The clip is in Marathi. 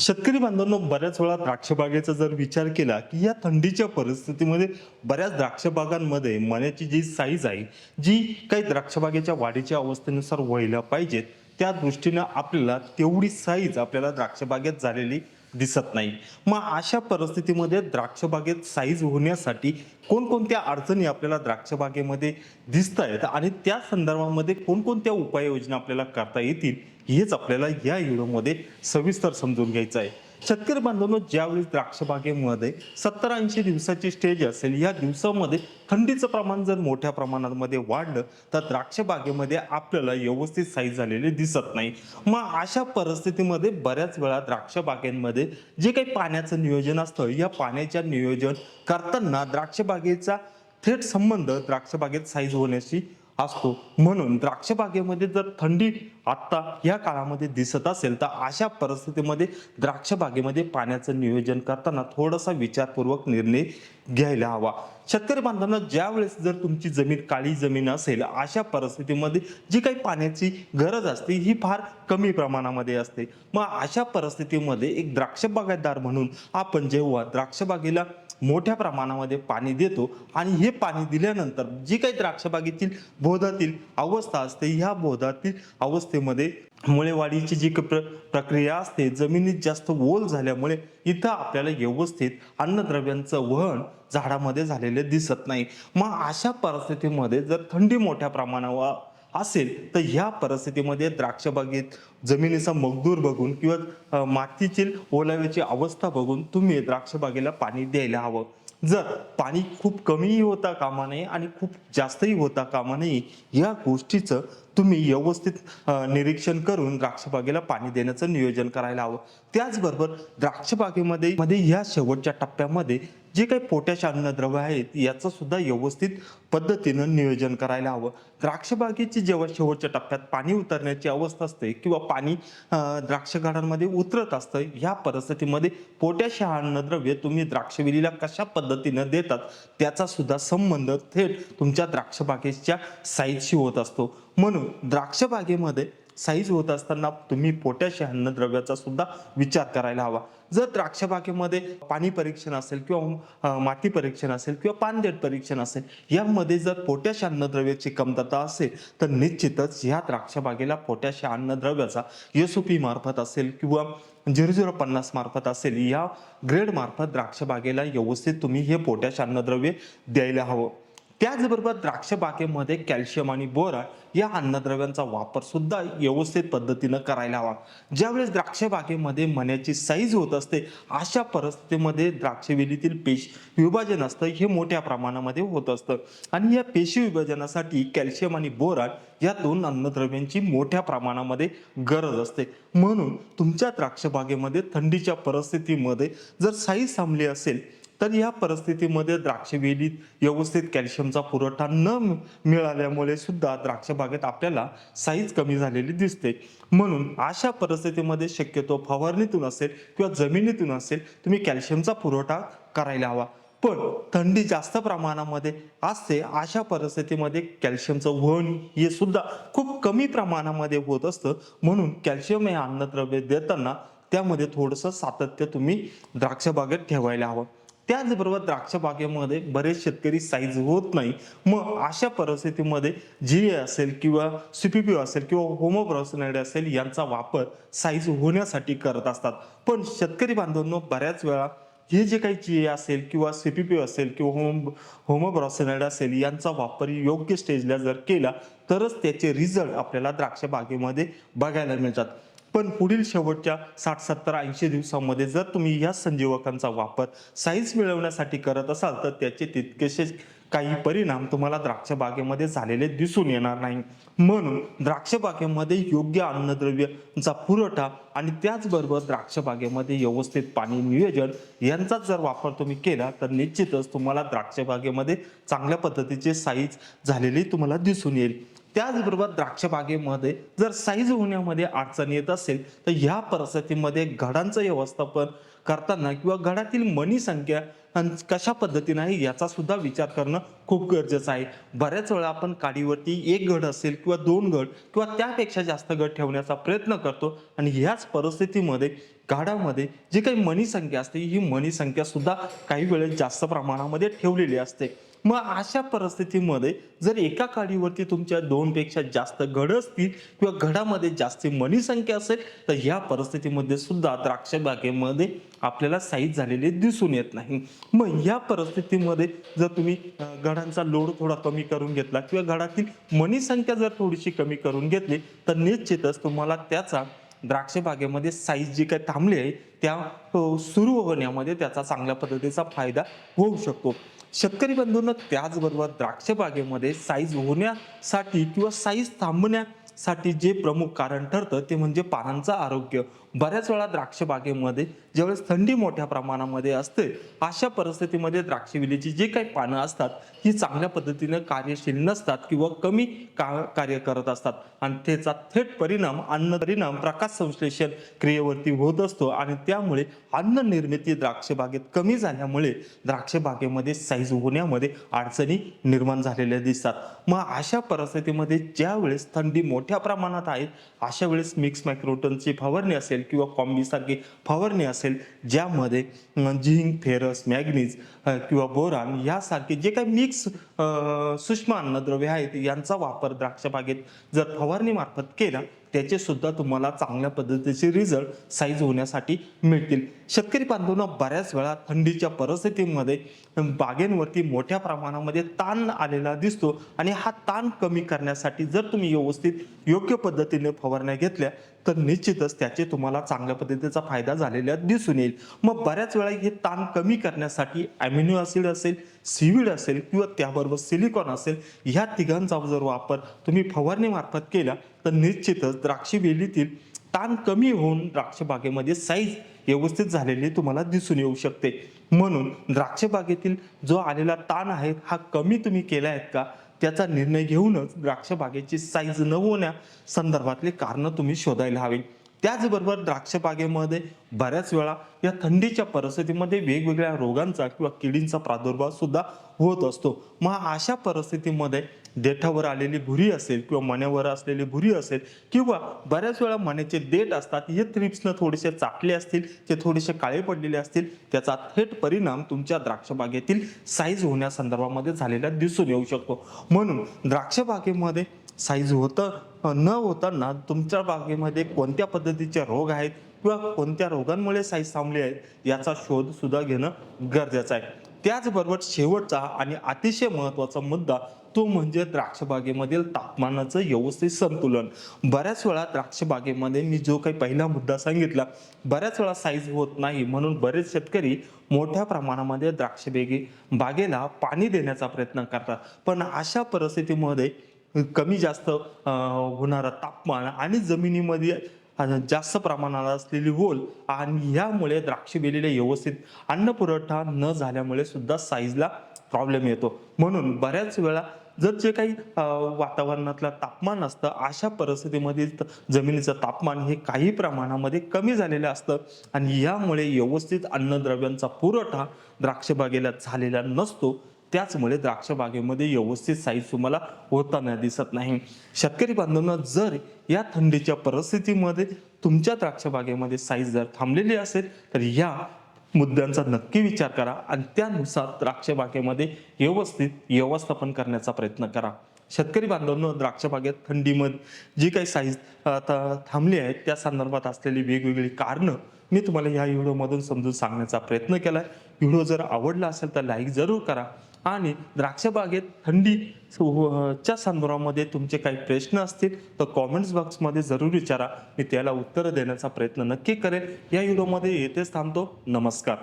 शेतकरी बांधवांनो बऱ्याच वेळा द्राक्ष बागेचा जर विचार केला की या थंडीच्या परिस्थितीमध्ये बऱ्याच द्राक्ष बागांमध्ये मण्याची जी साईज आहे जी काही द्राक्ष बागेच्या वाढीच्या अवस्थेनुसार व्हायला पाहिजेत त्या दृष्टीनं आपल्याला तेवढी साईज आपल्याला द्राक्ष बागेत झालेली दिसत नाही. मग अशा परिस्थितीमध्ये द्राक्ष बागेत साईज होण्यासाठी कोणकोणत्या अडचणी आपल्याला द्राक्ष बागेमध्ये दिसत आहेत आणि त्या संदर्भामध्ये कोणकोणत्या उपाययोजना आपल्याला करता येतील हेच आपल्याला या व्हिडिओमध्ये सविस्तर समजून घ्यायचं आहे. शेतकरी बांधवांनो ज्यावेळी द्राक्षबागेमध्ये सत्तर ऐंशी दिवसाची स्टेज असेल या दिवसामध्ये थंडीचं प्रमाण जर मोठ्या प्रमाणामध्ये वाढलं तर द्राक्षबागेमध्ये आपल्याला व्यवस्थित साईज झालेली दिसत नाही. मग अशा परिस्थितीमध्ये बऱ्याच वेळा द्राक्षबागेमध्ये जे काही पाण्याचं नियोजन असतं या पाण्याच्या नियोजन करताना द्राक्षबागेचा थेट संबंध द्राक्षबागेत साईज होण्याशी असतो. म्हणून द्राक्षबागेमध्ये जर थंडी आत्ता या काळामध्ये दिसत असेल तर अशा परिस्थितीमध्ये द्राक्षबागेमध्ये पाण्याचं नियोजन करताना थोडासा विचारपूर्वक निर्णय घ्यायला हवा. शेतकरी बांधवांना ज्या वेळेस जर तुमची जमीन काळी जमीन असेल अशा परिस्थितीमध्ये जी काही पाण्याची गरज असते ही फार कमी प्रमाणामध्ये असते. मग अशा परिस्थितीमध्ये एक द्राक्षबागायतदार म्हणून आपण जेव्हा द्राक्षबागेला मोठ्या प्रमाणामध्ये पाणी देतो. आणि हे पाणी दिल्यानंतर जी काही द्राक्षबागेतील बोधातील अवस्था असते ह्या बोधातील अवस्थेमध्ये मुळेवाढीची जी प्र प्रक्रिया असते जमिनीत जास्त ओल झाल्यामुळे इथं आपल्याला व्यवस्थित अन्नद्रव्यांचं वहन झाडामध्ये झालेले दिसत नाही. मग अशा परिस्थितीमध्ये जर थंडी मोठ्या प्रमाणावर असेल तर ह्या परिस्थितीमध्ये द्राक्षबागेत जमिनीचा मगदूर बघून किंवा मातीची ओलाव्याची अवस्था बघून तुम्ही द्राक्षबागेला पाणी द्यायला हवं. जर पाणी खूप कमीही होता कामा नये आणि खूप जास्तही होता कामा नये या गोष्टीचं तुम्ही व्यवस्थित निरीक्षण करून द्राक्षबागेला पाणी देण्याचं नियोजन करायला हवं. त्याचबरोबर द्राक्षबागेमध्ये मध्ये ह्या शेवटच्या टप्प्यामध्ये जे काही पोटॅश अन्नद्रव्य आहेत याचं सुद्धा व्यवस्थित पद्धतीनं नियोजन करायला हवं. द्राक्षबागेची जेव्हा शेवटच्या टप्प्यात पाणी उतरण्याची अवस्था असते किंवा पाणी द्राक्षगाडांमध्ये उतरत असतं ह्या परिस्थितीमध्ये पोटॅश अन्नद्रव्य तुम्ही द्राक्षवेलीला कशा पद्धतीनं देतात त्याचा सुद्धा संबंध थेट तुमच्या द्राक्षबागेच्या साईजशी होत असतो. म्हणून द्राक्ष बागेमध्ये साईज होत असताना तुम्ही पोटॅश अन्नद्रव्याचा सुद्धा विचार करायला हवा. जर द्राक्ष बागेमध्ये पाणी परीक्षण असेल किंवा माती परीक्षण असेल किंवा पानदेट परीक्षण असेल यामध्ये जर पोटॅश अन्नद्रव्याची कमतरता असेल तर निश्चितच ह्या द्राक्ष बागेला पोटॅश अन्नद्रव्याचा एस पी मार्फत असेल किंवा झिरो झिरो पन्नास मार्फत असेल या ग्रेड मार्फत द्राक्ष बागेला व्यवस्थित तुम्ही हे पोटॅश अन्नद्रव्य द्यायला हवं. त्याचबरोबर द्राक्ष बागेमध्ये कॅल्शियम आणि बोरॉन या अन्नद्रव्यांचा वापर सुद्धा व्यवस्थित पद्धतीनं करायला हवा. ज्यावेळेस द्राक्ष बागेमध्ये मण्याची साईज होत असते अशा परिस्थितीमध्ये द्राक्षवेलीतील पेश विभाजन असतं हे मोठ्या प्रमाणामध्ये होत असतं. आणि या पेशी विभाजनासाठी कॅल्शियम आणि बोरॉन या दोन अन्नद्रव्यांची मोठ्या प्रमाणामध्ये गरज असते. म्हणून तुमच्या द्राक्ष बागेमध्ये थंडीच्या परिस्थितीमध्ये जर साईज थांबली असेल तर या परिस्थितीमध्ये द्राक्ष वेलीत व्यवस्थित कॅल्शियमचा पुरवठा न मि- मिळाल्यामुळे सुद्धा द्राक्ष बागेत आपल्याला साईज कमी झालेली दिसते. म्हणून अशा परिस्थितीमध्ये शक्यतो फवारणीतून असेल किंवा जमिनीतून असेल तुम्ही कॅल्शियमचा पुरवठा करायला हवा. पण थंडी जास्त प्रमाणामध्ये असते अशा परिस्थितीमध्ये कॅल्शियमचं वहन हे सुद्धा खूप कमी प्रमाणामध्ये होत असतं. म्हणून कॅल्शियम हे अन्नद्रव्य देताना त्यामध्ये थोडंसं सातत्य तुम्ही द्राक्ष बागेत ठेवायला हवं. त्याचबरोबर द्राक्ष बागेमध्ये बरेच शेतकरी साईज होत नाही. मग अशा परिस्थितीमध्ये जी असेल किंवा सीपीपी असेल किंवा होमोब्रॉसिनाइड असेल यांचा वापर साईज होण्यासाठी करत असतात. पण शेतकरी बांधवांनो बऱ्याच वेळा हे जे काही जी असेल किंवा सीपीपी असेल किंवा होम होमोब्रॉसिनाइड असेल यांचा वापर योग्य स्टेजला जर केला तरच त्याचे रिझल्ट आपल्याला द्राक्ष बागेमध्ये बघायला मिळतात. पण पुढील शेवटच्या साठ सत्तर ऐंशी दिवसामध्ये जर तुम्ही या संजीवकांचा वापर साईज मिळवण्यासाठी करत असाल तर त्याचे तितकेसे काही परिणाम तुम्हाला द्राक्ष बागेमध्ये झालेले दिसून येणार नाही. म्हणून द्राक्ष बागेमध्ये योग्य अन्नद्रव्यांचा पुरवठा आणि त्याचबरोबर द्राक्ष बागेमध्ये व्यवस्थित पाणी नियोजन यांचा जर वापर तुम्ही केला तर निश्चितच तुम्हाला द्राक्ष बागेमध्ये चांगल्या पद्धतीचे साईज झालेली तुम्हाला दिसून येईल. त्याचबरोबर द्राक्षबागेमध्ये जर साईज होण्यामध्ये अडचण येत असेल तर ह्या परिस्थितीमध्ये घडांचं व्यवस्थापन करताना किंवा घडातील मणी संख्या कशा पद्धतीने आहे याचा सुद्धा विचार करणं खूप गरजेचं आहे. बऱ्याच वेळा आपण काडीवरती एक गड असेल किंवा दोन गड किंवा त्यापेक्षा जास्त गड ठेवण्याचा प्रयत्न करतो आणि ह्याच परिस्थितीमध्ये गाडामध्ये जी काही मणी संख्या असते ही मणी संख्या सुद्धा काही वेळेस जास्त प्रमाणामध्ये ठेवलेली असते. मग अशा परिस्थितीमध्ये जर एका काडीवरती तुमच्या दोनपेक्षा जास्त घड असतील किंवा घडामध्ये जास्ती मनी संख्या असेल तर ह्या परिस्थितीमध्ये सुद्धा द्राक्ष बागेमध्ये आपल्याला साईज झालेले दिसून येत नाही. मग या परिस्थितीमध्ये जर तुम्ही घडांचा लोड थोडा कमी करून घेतला किंवा घडातील मनी संख्या जर थोडीशी कमी करून घेतली तर निश्चितच तुम्हाला त्याचा द्राक्ष बागेमध्ये साईज जी काही थांबली आहे त्या सुरू होण्यामध्ये त्याचा चांगल्या पद्धतीचा फायदा होऊ शकतो. शेतकरी बंधूंना त्याचबरोबर द्राक्ष बागेमध्ये साईज होण्यासाठी किंवा साईज थांबण्यासाठी जे प्रमुख कारण ठरतं ते म्हणजे पानांचं आरोग्य. बऱ्याच वेळा द्राक्ष बागेमध्ये ज्यावेळेस थंडी मोठ्या प्रमाणामध्ये असते अशा परिस्थितीमध्ये द्राक्षवेलीची जी काही पानं असतात ही चांगल्या पद्धतीने कार्यशील नसतात किंवा कमी का कार्य करत असतात. आणि त्याचा थेट परिणाम अन्न परिणाम प्रकाश संश्लेषण क्रियेवरती होत असतो आणि त्यामुळे अन्न निर्मिती द्राक्ष बागेत कमी झाल्यामुळे द्राक्ष बागेमध्ये साईज होण्यामध्ये अडचणी निर्माण झालेल्या दिसतात. मग अशा परिस्थितीमध्ये ज्यावेळेस थंडी मोठ्या प्रमाणात आहे अशा वेळेस मिक्स मायक्रोटनची फवारणी असेल किंवा कॉम्बीसारखी फवारणी असेल ज्यामध्ये झिंक फेरस मॅग्नीज किंवा बोरान यासारखे जे काही मिक्स सूक्ष्म अन्नद्रव्य आहेत यांचा वापर द्राक्ष बागेत जर फवारणी मार्फत केला त्याचे सुद्धा तुम्हाला चांगल्या पद्धतीचे रिझल्ट साईज होण्यासाठी मिळतील. शेतकरी बांधवांना बऱ्याच वेळा थंडीच्या परिस्थितीमध्ये बागेंवरती मोठ्या प्रमाणामध्ये ताण आलेला दिसतो आणि हा ताण कमी करण्यासाठी जर तुम्ही व्यवस्थित योग्य पद्धतीने फवारण्या घेतल्या तर निश्चितच त्याचे तुम्हाला चांगल्या पद्धतीचा फायदा झालेला दिसून येईल. मग बऱ्याच वेळा हे ताण कमी करण्यासाठी अॅमिनो ॲसिड असेल सिविड असेल किंवा त्याबरोबर सिलिकॉन असेल ह्या तिघांचा जर वापर तुम्ही फवारणीमार्फत केला तर निश्चितच द्राक्षी वेलीतील ताण कमी होऊन द्राक्षबागेमध्ये साईज व्यवस्थित झालेली तुम्हाला दिसून येऊ शकते. म्हणून द्राक्षबागेतील जो आलेला ताण आहे हा कमी तुम्ही केला आहेत का त्याचा निर्णय घेऊनच द्राक्षबागेची साईज न होण्या संदर्भातले कारणं तुम्ही शोधायला हवी. त्याचबरोबर द्राक्ष बागेमध्ये बऱ्याच वेळा या थंडीच्या परिस्थितीमध्ये वेगवेगळ्या रोगांचा किंवा किडींचा प्रादुर्भाव सुद्धा होत असतो. मग अशा परिस्थितीमध्ये देठावर आलेली भुरी असेल किंवा मण्यावर असलेली भुरी असेल किंवा बऱ्याच वेळा मण्याचे देठ असतात हे थ्रिप्सनं थोडेसे चाटले असतील ते थोडेसे काळे पडलेले असतील त्याचा थेट परिणाम तुमच्या द्राक्षबागेतील साईज होण्यासंदर्भामध्ये झालेला दिसून येऊ शकतो. म्हणून द्राक्षबागेमध्ये साईज होतं न होताना तुमच्या बागेमध्ये कोणत्या पद्धतीचे रोग आहेत किंवा कोणत्या रोगांमुळे साईज थांबली आहे याचा शोध सुद्धा घेणं गरजेचं आहे. त्याचबरोबर शेवटचा आणि अतिशय महत्त्वाचा मुद्दा तो म्हणजे द्राक्ष बागेमधील तापमानाचं व्यवस्थित संतुलन. बऱ्याच वेळा द्राक्ष बागेमध्ये मी जो काही पहिला मुद्दा सांगितला बऱ्याच वेळा साईज होत नाही म्हणून बरेच शेतकरी मोठ्या प्रमाणामध्ये द्राक्ष बेगे बागेला पाणी देण्याचा प्रयत्न करतात. पण अशा परिस्थितीमध्ये कमी जास्त होणारा तापमान आणि जमिनीमध्ये जास्त प्रमाणात असलेली ओल आणि ह्यामुळे द्राक्ष बेलीला व्यवस्थित अन्न पुरवठा न झाल्यामुळे सुद्धा साईजला प्रॉब्लेम येतो. म्हणून बऱ्याच वेळा जर जे काही वातावरणातलं तापमान असतं अशा परिस्थितीमध्ये जमिनीचं तापमान हे काही प्रमाणामध्ये कमी झालेलं असतं आणि यामुळे व्यवस्थित अन्नद्रव्यांचा पुरवठा द्राक्षबागेला झालेला नसतो. त्याचमुळे द्राक्ष बागेमध्ये व्यवस्थित साईज तुम्हाला होताना दिसत नाही. शेतकरी बांधवांना जर या थंडीच्या परिस्थितीमध्ये तुमच्या द्राक्ष बागेमध्ये साईज जर थांबलेली असेल तर या मुद्द्यांचा नक्की विचार करा आणि त्यानुसार द्राक्ष बागेमध्ये व्यवस्थित व्यवस्थापन करण्याचा प्रयत्न करा. शेतकरी बांधवांनो द्राक्ष बागेत थंडीमध्ये जी काही साईज आता थांबली आहेत त्या संदर्भात असलेली वेगवेगळी कारणं मी तुम्हाला या व्हिडिओमधून समजून सांगण्याचा प्रयत्न केला आहे व्हिडिओ जर आवडला असेल तर लाईक जरूर करा. आणि द्राक्षबागेत थंडी हो, च्या संदर्भामध्ये तुमचे काही प्रश्न असतील तर कॉमेंट्स बॉक्समध्ये जरूर विचारा. मी त्याला उत्तरं देण्याचा प्रयत्न नक्की करेन. या व्हिडिओमध्ये येथेच थांबतो. नमस्कार.